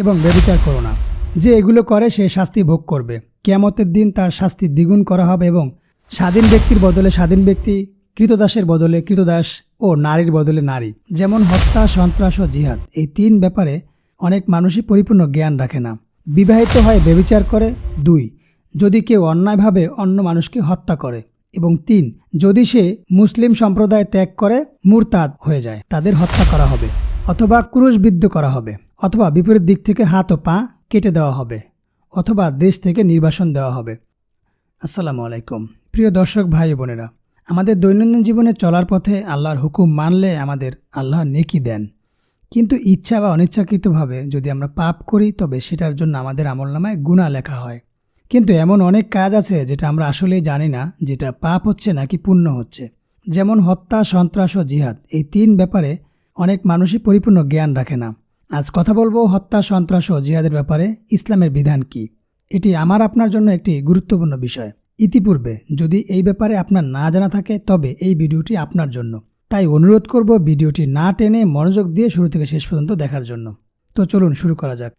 এবং ব্যবিচার করো না। যে এগুলো করে, সে শাস্তি ভোগ করবে। কেয়ামতের দিন তার শাস্তি দ্বিগুণ করা হবে এবং স্বাধীন ব্যক্তির বদলে স্বাধীন ব্যক্তি, কৃতদাসের বদলে কৃতদাস ও নারীর বদলে নারী। যেমন হত্যা, সন্ত্রাস ও জিহাদ। এই তিন ব্যাপারে অনেক মানুষই পরিপূর্ণ জ্ঞান রাখে না। বিবাহিত হয় ব্যবিচার করে। দুই, যদি কেউ অন্যায়ভাবে অন্য মানুষকে হত্যা করে। এবং তিন, যদি সে মুসলিম সম্প্রদায় ত্যাগ করে, মুরতাদ হয়ে যায়। তাদের হত্যা করা হবে অথবা ক্রুশবিদ্ধ করা হবে। অথবা বিপরীত দিক থেকে হাত ও পা কেটে দেওয়া হবে, অথবা দেশ থেকে নির্বাসন দেওয়া হবে। আসসালামু আলাইকুম। প্রিয় দর্শক ভাই বোনেরা, আমাদের দৈনন্দিন জীবনে চলার পথে আল্লাহর হুকুম মানলে আমাদের আল্লাহ নেকি দেন। কিন্তু ইচ্ছা বা অনিচ্ছাকৃতভাবে যদি আমরা পাপ করি, তবে সেটার জন্য আমাদের আমলনামায় গুণা লেখা হয়। কিন্তু এমন অনেক কাজ আছে যেটা আমরা আসলেই জানি না যেটা পাপ হচ্ছে নাকি পুণ্য হচ্ছে। যেমন হত্যা, সন্ত্রাস ও জিহাদ, এই তিন ব্যাপারে অনেক মানুষই পরিপূর্ণ জ্ঞান রাখে না। আজ কথা বলব হত্যা, সন্ত্রাস ও জিহাদের ব্যাপারে ইসলামের বিধান কি? এটি আমার আপনার জন্য একটি গুরুত্বপূর্ণ বিষয়। ইতিপূর্বে যদি এই ব্যাপারে আপনার না জানা থাকে, তবে এই ভিডিওটি আপনার জন্য। তাই অনুরোধ করব ভিডিওটি না টেনে মনোযোগ দিয়ে শুরু থেকে শেষ পর্যন্ত দেখার জন্য। তো চলুন শুরু করা যাক।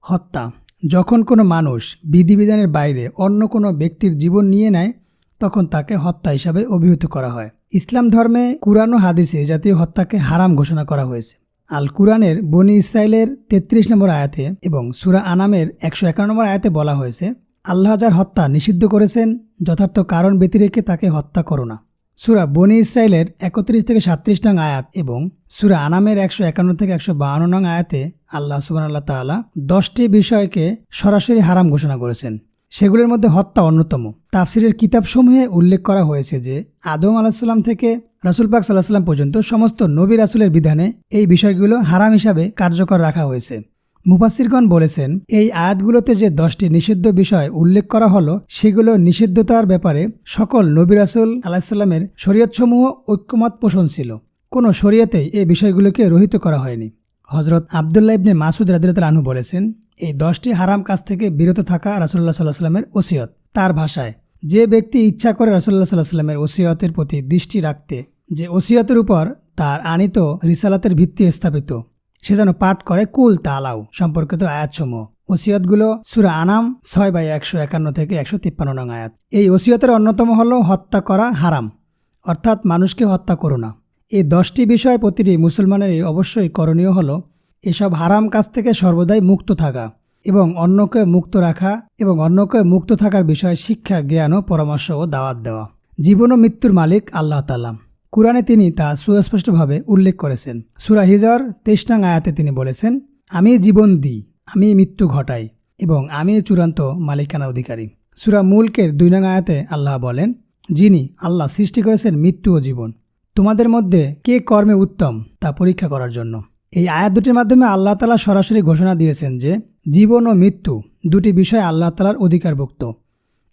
হত্যা। যখন কোনো মানুষ বিধিবিধানের বাইরে অন্য কোনো ব্যক্তির জীবন নিয়ে নেয়, তখন তাকে হত্যা হিসাবে অভিহিত করা হয়। ইসলাম ধর্মে কুরআন ও হাদিসে জাতীয় হত্যাকে হারাম ঘোষণা করা হয়েছে। আল কুরআনের বনি ইসরায়েলের তেত্রিশ নম্বর আয়াতে এবং সুরা আনামের একশো একান্ন নম্বর আয়াতে বলা হয়েছে, আল্লাহ যার হত্যা নিষিদ্ধ করেছেন, যথার্থ কারণ ব্যতিরেকে তাকে হত্যা করো না। সুরা বনি ইসরায়েলের একত্রিশ থেকে সাত্রিশ নং আয়াত এবং সুরা আনামের একশো একান্ন থেকে একশো বাহান্ন নং আয়াতে আল্লাহ সুবান আল্লাহ তাআলা দশটি বিষয়কে সরাসরি হারাম ঘোষণা করেছেন। সেগুলোর মধ্যে হত্যা অন্যতম। তাফসিরের কিতাবসমূহে উল্লেখ করা হয়েছে যে, আদম আলাহিসাল্লাম থেকে রাসুল পাক সাল্লাহ সাল্লাম পর্যন্ত সমস্ত নবী রাসুলের বিধানে এই বিষয়গুলো হারাম হিসাবে কার্যকর রাখা হয়েছে। মুফাসিরগণ বলেছেন, এই আয়াতগুলোতে যে দশটি নিষিদ্ধ বিষয় উল্লেখ করা হলো, সেগুলো নিষিদ্ধতার ব্যাপারে সকল নবী রাসুল আলাহিসাল্লামের শরীয়তসমূহ ঐক্যমত পোষণ ছিল। কোনো শরীয়তেই এই বিষয়গুলোকে রহিত করা হয়নি। হজরত আবদুল্লাহ ইবনে মাসুদ রাদিরাত আনহু বলেছেন, এই দশটি হারাম কাজ থেকে বিরত থাকা রাসুল্লাহ সাল্লাহ সাল্লামের ওসিয়ত। তার ভাষায় যে ব্যক্তি ইচ্ছা করে সাল্লাহ সাল্লামের ওসিয়তের প্রতি দৃষ্টি রাখতে, যে ওসিয়তের উপর তার আনিত রিসালাতের ভিত্তি স্থাপিত, সে যেন পাঠ করে কুল তালাও সম্পর্কিত আয়াতসমূহ। ওসিয়তগুলো সুরা আনাম ছয় বাই একশো একান্ন থেকে একশো তিপ্পান্ন নং আয়াত। এই ওসিয়তের অন্যতম হল হত্যা করা হারাম, অর্থাৎ মানুষকে হত্যা করো না। এই দশটি বিষয় প্রতিটি মুসলমানেরই অবশ্যই করণীয় হল এসব হারাম কাজ থেকে সর্বদাই মুক্ত থাকা। এবং অন্যকে মুক্ত রাখা এবং অন্যকে মুক্ত থাকার বিষয়ে শিক্ষা, জ্ঞান ও পরামর্শ ও দাওয়াত দেওয়া। জীবন ও মৃত্যুর মালিক আল্লাহ তালাম কুরআনে তিনি তা সুস্পষ্টভাবে উল্লেখ করেছেন। সুরা হিজর নং আয়াতে তিনি বলেছেন, আমি জীবন দিই, আমি মৃত্যু ঘটাই এবং আমি চূড়ান্ত মালিকানা অধিকারী। সুরা মুলকের দুই নং আয়াতে আল্লাহ বলেন, যিনি আল্লাহ সৃষ্টি করেছেন মৃত্যু ও জীবন, তোমাদের মধ্যে কে কর্মে উত্তম তা পরীক্ষা করার জন্য। এই আয়াত দুটির মাধ্যমে আল্লাহ তালা সরাসরি ঘোষণা দিয়েছেন যে জীবন ও মৃত্যু দুটি বিষয় আল্লাহ তালার অধিকারভুক্ত।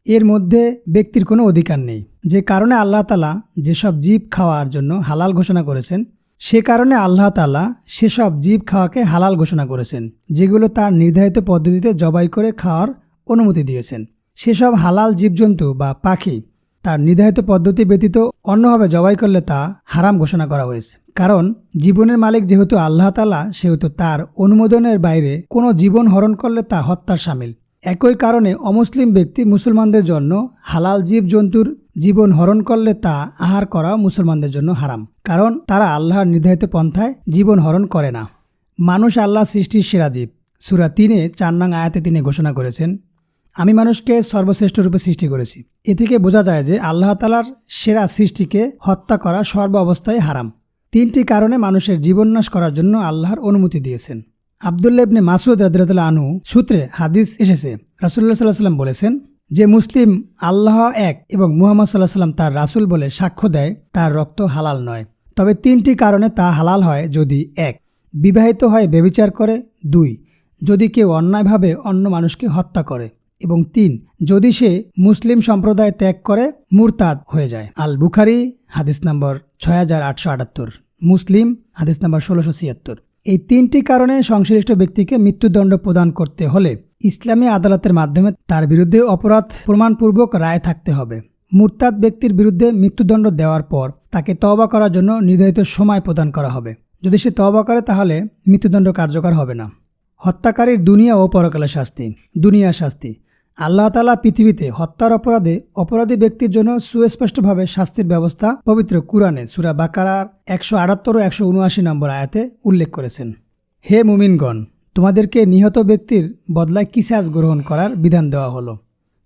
এর মধ্যে ব্যক্তির কোনো অধিকার নেই। যে কারণে আল্লাহ তালা যেসব জীব খাওয়ার জন্য হালাল ঘোষণা করেছেন, সে কারণে আল্লাহ তালা সেসব জীব খাওয়াকে হালাল ঘোষণা করেছেন, যেগুলো তার নির্ধারিত পদ্ধতিতে জবাই করে খাওয়ার অনুমতি দিয়েছেন। সেসব হালাল জীবজন্তু বা পাখি তার নির্ধারিত পদ্ধতি ব্যতীত অন্যভাবে জবাই করলে তা হারাম ঘোষণা করা হয়েছে। কারণ জীবনের মালিক যেহেতু আল্লাহ তালা সেহেতু তার অনুমোদনের বাইরে কোনো জীবন হরণ করলে তা হত্যার সামিল। একই কারণে অমুসলিম ব্যক্তি মুসলমানদের জন্য হালাল জীবজন্তুর জীবন হরণ করলে তা আহার করা মুসলমানদের জন্য হারাম। কারণ তারা আল্লাহর নির্ধারিত পন্থায় জীবন হরণ করে না। মানুষ আল্লাহ সৃষ্টির সেরা জীব। সুরা তিনে চার নং আয়াতে তিনি ঘোষণা করেছেন, আমি মানুষকে সর্বশ্রেষ্ঠ রূপে সৃষ্টি করেছি। এ থেকে বোঝা যায় যে আল্লাহ তালার সেরা সৃষ্টিকে হত্যা করা সর্ব অবস্থায় হারাম। তিনটি কারণে মানুষের জীবননাশ করার জন্য আল্লাহর অনুমতি দিয়েছেন। আবদুল্লা ইবনে মাসুদ রাদিরাতুল্লাহ আনু সূত্রে হাদিস এসেছে রাসুল্লাহ সাল্লাহ সাল্লাম বলেছেন, যে মুসলিম আল্লাহ এক এবং মুহাম্মদ সাল্লাহ সাল্লাম তার রাসুল বলে সাক্ষ্য দেয়, তার রক্ত হালাল নয়। তবে তিনটি কারণে তা হালাল হয় যদি এক, বিবাহিত হয় বেবিচার করে, দুই, যদি কেউ অন্যায়ভাবে অন্য মানুষকে হত্যা করে। এবং তিন, যদি সে মুসলিম সম্প্রদায় ত্যাগ করে, মুরতাদ হয়ে যায়। আল বুখারি, হাদিস নম্বর ছয় হাজার আটশো আটাত্তর। মুসলিম, হাদিস নম্বর ষোলোশো ছিয়াত্তর। এই তিনটি কারণে সংশ্লিষ্ট ব্যক্তিকে মৃত্যুদণ্ড প্রদান করতে হলে ইসলামী আদালতের মাধ্যমে তার বিরুদ্ধে অপরাধ প্রমাণপূর্বক রায় থাকতে হবে। মুরতাদ ব্যক্তির বিরুদ্ধে মৃত্যুদণ্ড দেওয়ার পর তাকে তওবা করার জন্য নির্ধারিত সময় প্রদান করা হবে। যদি সে তওবা করে, তাহলে মৃত্যুদণ্ড কার্যকর হবে না। হত্যাকারীর দুনিয়া ও পরকালের শাস্তি। দুনিয়ার শাস্তি। আল্লাহ তালা পৃথিবীতে হত্যার অপরাধে অপরাধী ব্যক্তির জন্য সুস্পষ্টভাবে শাস্তির ব্যবস্থা পবিত্র কুরআনে সুরা বাকারার একশো আটাত্তর ও একশো উনআশি নম্বর আয়াতে উল্লেখ করেছেন। হে মুমিনগণ, তোমাদেরকে নিহত ব্যক্তির বদলায় কিসাজ গ্রহণ করার বিধান দেওয়া হলো?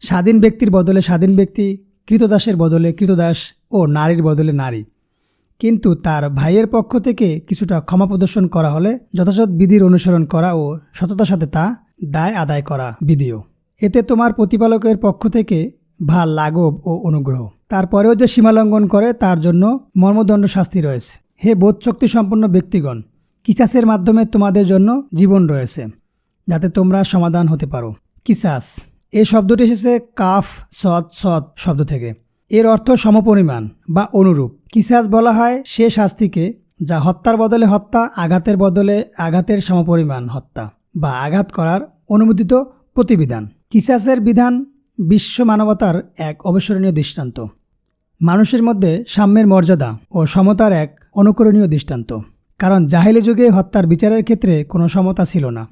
স্বাধীন ব্যক্তির বদলে স্বাধীন ব্যক্তি, কৃতদাসের বদলে কৃতদাস ও নারীর বদলে নারী। কিন্তু তার ভাইয়ের পক্ষ থেকে কিছুটা ক্ষমা প্রদর্শন করা হলে যথাযথ বিধির অনুসরণ করা ও সততার সাথে তা দায় আদায় করা বিধিও। এতে তোমার প্রতিপালকের পক্ষ থেকে ভালো লাঘব ও অনুগ্রহ। তারপরেও যে সীমালঙ্ঘন করে, তার জন্য মর্মদণ্ড শাস্তি রয়েছে। হে বোধশক্তি সম্পন্ন ব্যক্তিগণ, কিসাসের মাধ্যমে তোমাদের জন্য জীবন রয়েছে, যাতে তোমরা সমাধান হতে পারো। কিসাস, এ শব্দটি এসেছে কাফ, সৎ সৎ শব্দ থেকে। এর অর্থ সমপরিমাণ বা অনুরূপ। কিসাস বলা হয় সে শাস্তিকে যা হত্যার বদলে হত্যা, আঘাতের বদলে আঘাতের সমপরিমাণ হত্যা বা আঘাত করার অনুমোদিত প্রতিবিধান। কিসাসের বিধান বিশ্ব মানবতার এক অবিস্মরণীয় দৃষ্টান্ত। মানুষের মধ্যে সাম্যের মর্যাদা ও সমতার এক অনুকরণীয় দৃষ্টান্ত। কারণ জাহেলি যুগে হত্যার বিচারের ক্ষেত্রে কোনো সমতা ছিল না।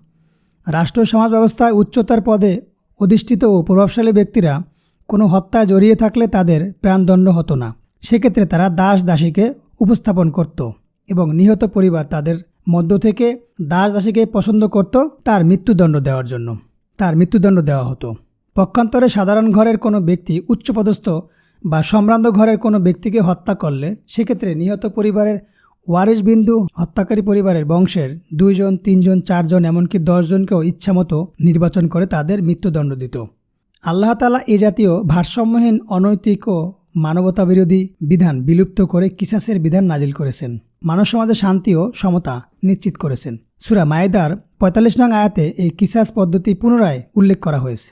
রাষ্ট্র সমাজ ব্যবস্থায় উচ্চতার পদে অধিষ্ঠিত ও প্রভাবশালী ব্যক্তিরা কোনো হত্যায় জড়িয়ে থাকলে তাদের প্রাণদণ্ড হতো না। সেক্ষেত্রে তারা দাস দাসীকে উপস্থাপন করত এবং নিহত পরিবার তাদের মধ্য থেকে দাস দাসীকে পছন্দ করত তার মৃত্যুদণ্ড দেওয়ার জন্য। তার মৃত্যুদণ্ড দেওয়া হতো। পক্ষান্তরে সাধারণ ঘরের কোনো ব্যক্তি, উচ্চপদস্থ বা সম্ভ্রান্ত ঘরের কোনো ব্যক্তিকে হত্যা করলে সেক্ষেত্রে নিহত পরিবারের ওয়ারিশ বিন্দু হত্যাকারী পরিবারের বংশের দুইজন, তিনজন, চারজন, এমনকি দশজনকেও ইচ্ছামতো নির্বাচন করে তাদের মৃত্যুদণ্ড দিত। আল্লাহ তালা এ জাতীয় ভারসাম্যহীন, অনৈতিক ও মানবতাবিরোধী বিধান বিলুপ্ত করে কিসাসের বিধান নাজিল করেছেন। মানব সমাজে শান্তি ও সমতা নিশ্চিত করেছেন। সুরা মায়েদার পঁয়তাল্লিশ নং আয়াতে এই কিসাস পদ্ধতি পুনরায় উল্লেখ করা হয়েছে।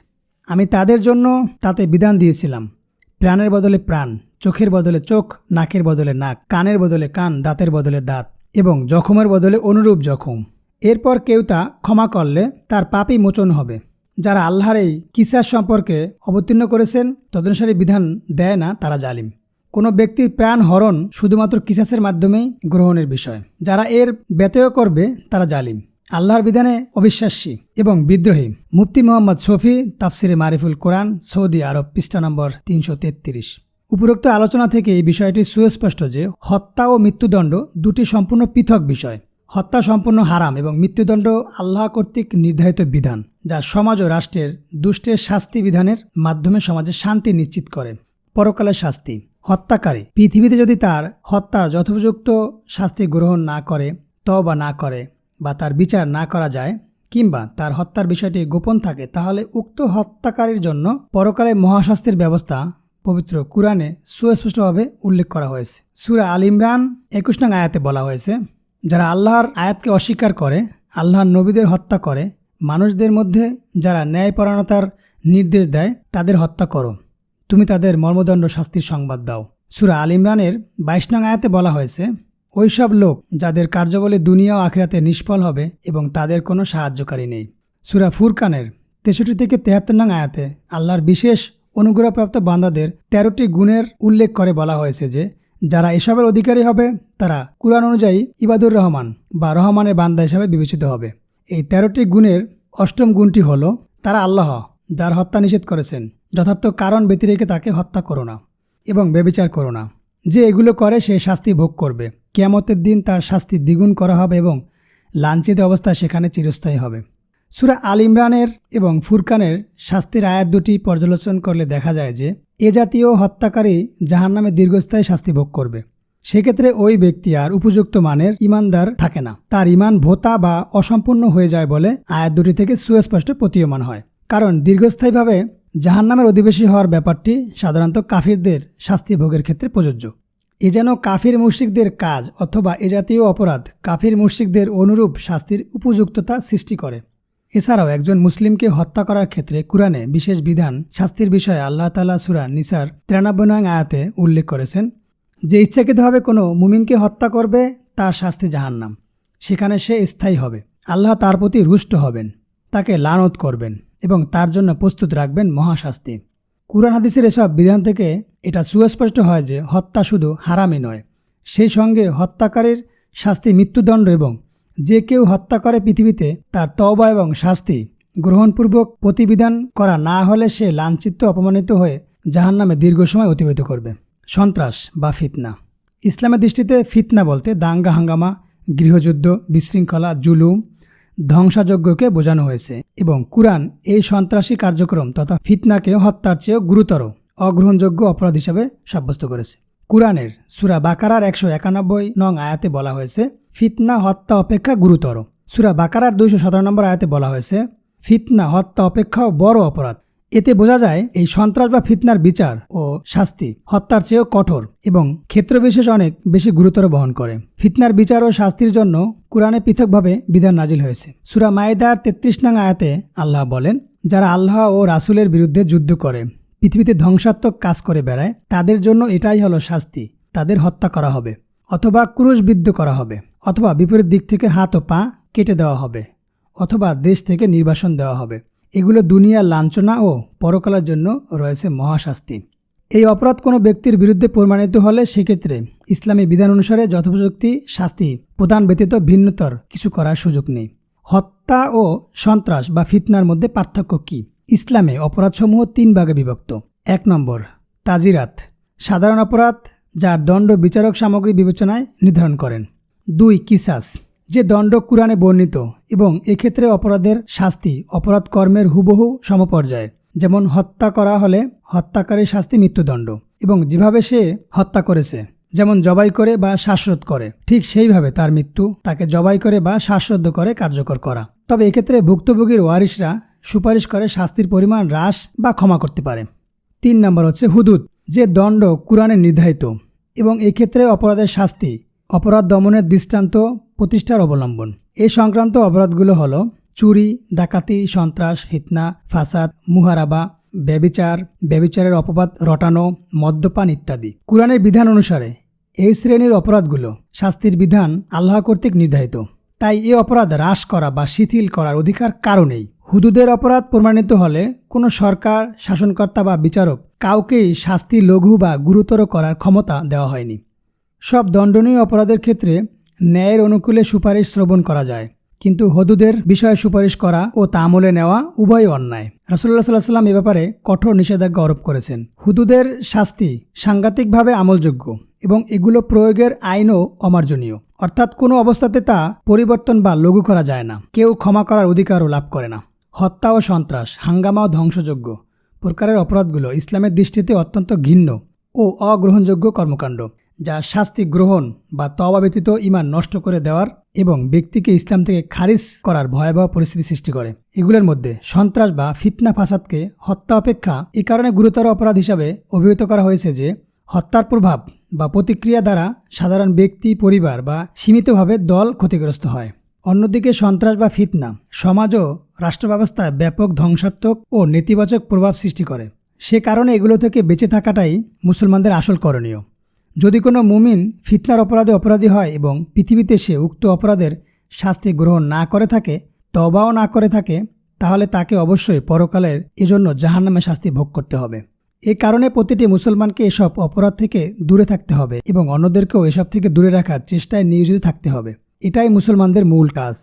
আমি তাদের জন্য তাতে বিধান দিয়েছিলাম। প্রাণের বদলে প্রাণ, চোখের বদলে চোখ, নাকের বদলে নাক, কানের বদলে কান, দাঁতের বদলে দাঁত এবং জখমের বদলে অনুরূপ জখম। এরপর কেউ তা ক্ষমা করলে তার পাপই মোচন হবে। যারা আল্লাহর এই কিসাস সম্পর্কে অবতীর্ণ করেছেন, তদনুসারী বিধান দেয় না তারা জালিম। কোনো ব্যক্তির প্রাণ হরণ শুধুমাত্র কিসাসের মাধ্যমেই গ্রহণের বিষয়। যারা এর ব্যতয় করবে, তারা জালিম। আল্লাহর বিধানে অবিশ্বাসী এবং বিদ্রোহী। মুফতি মোহাম্মদ শফি তাফসিরে মারিফুল কোরআন, সৌদি আরব, পৃষ্ঠা নম্বর তিনশো তেত্রিশ। উপরোক্ত আলোচনা থেকে এই বিষয়টি সুস্পষ্ট যে, হত্যা ও মৃত্যুদণ্ড দুটি সম্পূর্ণ পৃথক বিষয়। হত্যা সম্পূর্ণ হারাম এবং মৃত্যুদণ্ড আল্লাহ কর্তৃক নির্ধারিত বিধান, যা সমাজ ও রাষ্ট্রের দুষ্টের শাস্তি বিধানের মাধ্যমে সমাজে শান্তি নিশ্চিত করে। পরকালের শাস্তি। হত্যাকারী। পৃথিবীতে যদি তার হত্যার যথোপযুক্ত শাস্তি গ্রহণ না করে তবা না করে বা তার বিচার না করা যায় কিংবা তার হত্যার বিষয়টি গোপন থাকে, তাহলে উক্ত হত্যাকারীর জন্য পরকালে মহাশাস্তির ব্যবস্থা পবিত্র কুরআনে সুস্পষ্টভাবে উল্লেখ করা হয়েছে। সুরা আল ইমরান একুশ নং আয়াতে বলা হয়েছে, যারা আল্লাহর আয়াতকে অস্বীকার করে, আল্লাহর নবীদের হত্যা করে, মানুষদের মধ্যে যারা ন্যায়পরায়ণতার নির্দেশ দেয়, তাদের হত্যা করো। তুমি তাদের মর্মদণ্ড শাস্তির সংবাদ দাও। সুরা আল ইমরানের বাইশ নং আয়াতে বলা হয়েছে, ওইসব লোক যাদের কার্যবলে দুনিয়া ও আখিরাতে নিষ্ফল হবে এবং তাদের কোনো সাহায্যকারী নেই। সুরা ফুরকানের তেষট্টি থেকে তেহাত্তর নং আয়াতে আল্লাহর বিশেষ অনুগ্রহপ্রাপ্ত বান্দাদের তেরোটি গুণের উল্লেখ করে বলা হয়েছে যে, যারা এসবের অধিকারী হবে, তারা কুরআন অনুযায়ী ইবাদুর রহমান বা রহমানের বান্দা হিসাবে বিবেচিত হবে। এই তেরোটি গুণের অষ্টম গুণটি হল, তারা আল্লাহ। যার হত্যা নিষেধ করেছেন। যথার্থ কারণ ব্যতি রেখে তাকে হত্যা করো না এবং বেবিচার করো না। যে এগুলো করে, সে শাস্তি ভোগ করবে। কেয়ামতের দিন তার শাস্তি দ্বিগুণ করা হবে এবং লাঞ্ছিত অবস্থায় সেখানে চিরস্থায়ী হবে। সুরা আল ইমরানের এবং ফুরকানের শাস্তির আয়াত দুটি পর্যালোচন করলে দেখা যায় যে, এ জাতীয় হত্যাকারী জাহান্নামে দীর্ঘস্থায়ী শাস্তি ভোগ করবে। সেক্ষেত্রে ওই ব্যক্তি আর উপযুক্ত মানের ইমানদার থাকে না। তার ইমান ভোতা বা অসম্পূর্ণ হয়ে যায় বলে আয়াত দুটি থেকে সুস্পষ্ট প্রতীয়মান হয়। কারণ দীর্ঘস্থায়ীভাবে জাহান্নামের অধিবেশী হওয়ার ব্যাপারটি সাধারণত কাফিরদের শাস্তি ভোগের ক্ষেত্রে প্রযোজ্য। এ যেন কাফির মুশিকদের কাজ অথবা এ জাতীয় অপরাধ কাফির মুশিকদের অনুরূপ শাস্তির উপযুক্ততা সৃষ্টি করে। এছাড়াও একজন মুসলিমকে হত্যা করার ক্ষেত্রে কুরআনে বিশেষ বিধান শাস্তির বিষয়ে আল্লাহ তালা সুরা নিসার তিরানব্বই নং আয়াতে উল্লেখ করেছেন, যে ইচ্ছাকৃতভাবে কোনো মুমিনকে হত্যা করবে, তার শাস্তি জাহান্নাম। সেখানে সে স্থায়ী হবে। আল্লাহ তার প্রতি রুষ্ট হবেন। তাকে লানত করবেন। এবং তার জন্য প্রস্তুত রাখবেন মহাশাস্তি। কুরআন হাদিসের এসব বিধান থেকে এটা সুস্পষ্ট হয় যে হত্যা শুধু হারামই নয়। সেই সঙ্গে হত্যাকারীর শাস্তি মৃত্যুদণ্ড এবং যে কেউ হত্যা করে পৃথিবীতে তার তবা এবং শাস্তি গ্রহণপূর্বক প্রতিবিধান করা না হলে সে লাঞ্ছিত, অপমানিত হয়ে জাহান্নামে দীর্ঘ সময় অতিবাহিত করবে। সন্ত্রাস বা ফিতনা। ইসলামের দৃষ্টিতে ফিতনা বলতে দাঙ্গা, হাঙ্গামা, গৃহযুদ্ধ, বিশৃঙ্খলা, জুলুম ধ্বংসাযজ্ঞকে বোঝানো হয়েছে এবং কুরআন এই সন্ত্রাসী কার্যক্রম তথা ফিতনাকে হত্যার চেয়েও গুরুতর, অগ্রহণযোগ্য অপরাধ হিসাবে সাব্যস্ত করেছে। কুরআনের সুরা বাকারার একশো একানব্বই নং আয়াতে বলা হয়েছে, ফিতনা হত্যা অপেক্ষা গুরুতর। সুরা বাকারার দুইশো সতেরো নম্বর আয়াতে বলা হয়েছে, ফিতনা হত্যা অপেক্ষাও বড় অপরাধ। এতে বোঝা যায় এই সন্ত্রাস বা ফিতনার বিচার ও শাস্তি হত্যার চেয়েও কঠোর এবং ক্ষেত্রবিশেষ অনেক বেশি গুরুতর বহন করে। ফিতনার বিচার ও শাস্তির জন্য কোরআনে পৃথকভাবে বিধান নাজিল হয়েছে। সুরা মায়েদার তেত্রিশ নং আয়াতে আল্লাহ বলেন, যারা আল্লাহ ও রাসুলের বিরুদ্ধে যুদ্ধ করে, পৃথিবীতে ধ্বংসাত্মক কাজ করে বেড়ায়, তাদের জন্য এটাই হলো শাস্তি। তাদের হত্যা করা হবে অথবা ক্রুশবিদ্ধ করা হবে অথবা বিপরীত দিক থেকে হাত ও পা কেটে দেওয়া হবে অথবা দেশ থেকে নির্বাসন দেওয়া হবে। এগুলো দুনিয়ার লাঞ্ছনা ও পরকালার জন্য রয়েছে মহাশাস্তি। এই অপরাধ কোনো ব্যক্তির বিরুদ্ধে প্রমাণিত হলে সেক্ষেত্রে ইসলামী বিধান অনুসারে যথোপযুক্তি শাস্তি প্রদান ব্যতীত ভিন্নতর কিছু করার সুযোগ নেই। হত্যা ও সন্ত্রাস বা ফিতনার মধ্যে পার্থক্য কী? ইসলামে অপরাধসমূহ তিন ভাগে বিভক্ত। এক নম্বর, তাজিরাত। সাধারণ অপরাধ যার দণ্ড বিচারক সামগ্রী বিবেচনায় নির্ধারণ করেন। দুই, কিসাস। যে দণ্ড কুরআনে বর্ণিত এবং এক্ষেত্রে অপরাধের শাস্তি অপরাধ কর্মের হুবহু সমপর্যায়ের যেমন হত্যা করা হলে হত্যাকারীর শাস্তি মৃত্যুদণ্ড এবং যেভাবে সে হত্যা করেছে, যেমন জবাই করে বা শ্বাসরোধ করে, ঠিক সেইভাবে তার মৃত্যু তাকে জবাই করে বা শ্বাসরোধ করে কার্যকর করা। তবে এক্ষেত্রে ভুক্তভোগীর ওয়ারিশরা সুপারিশ করে শাস্তির পরিমাণ হ্রাস বা ক্ষমা করতে পারে। তিন নম্বর হচ্ছে হুদুদ, যে দণ্ড কোরআনে নির্ধারিত এবং এক্ষেত্রে অপরাধের শাস্তি, অপরাধ দমনের দৃষ্টান্ত প্রতিষ্ঠার অবলম্বন। এই সংক্রান্ত অপরাধগুলো হল চুরি, ডাকাতি, সন্ত্রাস, ফিতনা, ফাসাদ, মুহারাবা, ব্যবিচার, ব্যবিচারের অপবাদ রটানো, মদ্যপান ইত্যাদি। কোরআনের বিধান অনুসারে এই শ্রেণির অপরাধগুলো শাস্তির বিধান আল্লাহ কর্তৃক নির্ধারিত। তাই এ অপরাধ হ্রাস করা বা শিথিল করার অধিকার কারণেই হুদুদের অপরাধ প্রমাণিত হলে কোনো সরকার, শাসনকর্তা বা বিচারক কাউকেই শাস্তি, লঘু বা গুরুতর করার ক্ষমতা দেওয়া হয়নি। সব দণ্ডনীয় অপরাধের ক্ষেত্রে ন্যায়ের অনুকূলে সুপারিশ শ্রবণ করা যায়। কিন্তু হদুদের বিষয়ে সুপারিশ করা ও তা আমলে নেওয়া উভয় অন্যায়। রাসুল্লাহ সাল্লাহ সাল্লাম এ ব্যাপারে কঠোর নিষেধাজ্ঞা আরোপ করেছেন। হুদুদের শাস্তি সাংঘাতিকভাবে আমলযোগ্য এবং এগুলো প্রয়োগের আইনও অমার্জনীয়। অর্থাৎ কোনো অবস্থাতে তা পরিবর্তন বা লঘু করা যায় না। কেউ ক্ষমা করার অধিকারও লাভ করে না। হত্যা ও সন্ত্রাস, হাঙ্গামা ও ধ্বংসযোগ্য প্রকারের অপরাধগুলো ইসলামের দৃষ্টিতে অত্যন্ত ঘিন্ন ও অগ্রহণযোগ্য কর্মকাণ্ড। যা শাস্তি গ্রহণ বা তবা ইমান নষ্ট করে দেওয়ার এবং ব্যক্তিকে ইসলাম থেকে খারিজ করার ভয়াবহ পরিস্থিতি সৃষ্টি করে। এগুলোর মধ্যে সন্ত্রাস বা ফিতনা ফাসাদকে হত্যা অপেক্ষা এ কারণে গুরুতর অপরাধ হিসাবে অভিহিত করা হয়েছে যে, হত্যার প্রভাব বা প্রতিক্রিয়া দ্বারা সাধারণ ব্যক্তি, পরিবার বা সীমিতভাবে দল ক্ষতিগ্রস্ত হয়। অন্যদিকে সন্ত্রাস বা ফিতনা সমাজ ও রাষ্ট্র ব্যবস্থায় ব্যাপক ধ্বংসাত্মক ও নেতিবাচক প্রভাব সৃষ্টি করে। সে কারণে এগুলো থেকে বেঁচে থাকাটাই মুসলমানদের আসল করণীয়। যদি কোনো মুমিন ফিতনার অপরাধে অপরাধী হয় এবং পৃথিবীতে সে উক্ত অপরাধের শাস্তি গ্রহণ না করে থাকে তবাও না করে থাকে, তাহলে তাকে অবশ্যই পরকালের এজন্য জাহান্নামে শাস্তি ভোগ করতে হবে। এ কারণে প্রতিটি মুসলমানকে এসব অপরাধ থেকে দূরে থাকতে হবে এবং অন্যদেরকেও এসব থেকে দূরে রাখার চেষ্টায় নিয়োজিত থাকতে হবে। এটাই মুসলমানদের মূল কাজ।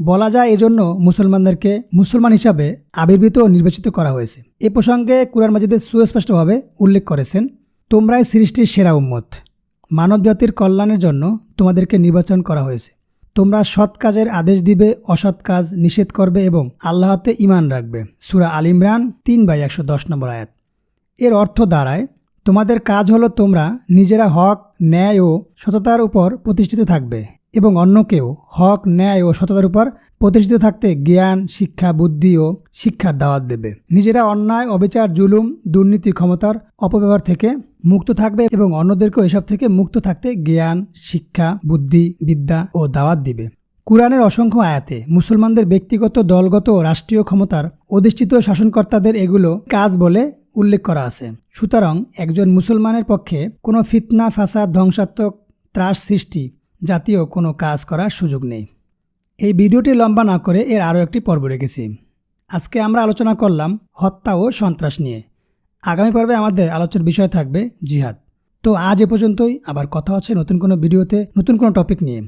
বলা যায় এজন্য মুসলমানদেরকে মুসলমান হিসাবে আবির্ভূত ও নির্বাচিত করা হয়েছে। এ প্রসঙ্গে কুরআন মাজিদের সুস্পষ্টভাবে উল্লেখ করেছেন। তোমরাই সৃষ্টির সেরা উম্মত। মানব জাতির কল্যাণের জন্য তোমাদেরকে নির্বাচন করা হয়েছে। তোমরা সৎ কাজের আদেশ দিবে, অসৎ কাজ নিষেধ করবে এবং আল্লাহতে ইমান রাখবে। সুরা আল ইমরান তিন বাই একশো দশ নম্বর আয়াত। এর অর্থ দাঁড়ায়, তোমাদের কাজ হলো তোমরা নিজেরা হক, ন্যায় ও সততার উপর প্রতিষ্ঠিত থাকবে। এবং অন্যকেও হক, ন্যায় ও সততার উপর প্রতিষ্ঠিত থাকতে জ্ঞান, শিক্ষা, বুদ্ধি ও শিক্ষার দাওয়াত দেবে। নিজেরা অন্যায়, অবিচার, জুলুম, দুর্নীতি, ক্ষমতার অপব্যবহার থেকে মুক্ত থাকবে এবং অন্যদেরকেও এসব থেকে মুক্ত থাকতে জ্ঞান, শিক্ষা, বুদ্ধি, বিদ্যা ও দাওয়াত দিবে। কুরআনের অসংখ্য আয়াতে মুসলমানদের ব্যক্তিগত, দলগত ও রাষ্ট্রীয় ক্ষমতার অধিষ্ঠিত শাসনকর্তাদের এগুলো কাজ বলে উল্লেখ করা আছে। সুতরাং একজন মুসলমানের পক্ষে কোনো ফিতনা, ফাসাদ, ধ্বংসাত্মক ত্রাস সৃষ্টি জাতীয় কোনো কাজ করার সুযোগ নেই। এই ভিডিওটি লম্বা না করে এর আরও একটি পর্ব রেখেছি। আজকে আমরা আলোচনা করলাম হত্যা ও সন্ত্রাস নিয়ে। আগামী পর্বে আমাদের আলোচনার বিষয় থাকবে জিহাদ। তো আজ এ পর্যন্তই। আবার কথা হচ্ছে নতুন কোনো ভিডিওতে নতুন কোনো টপিক নিয়ে।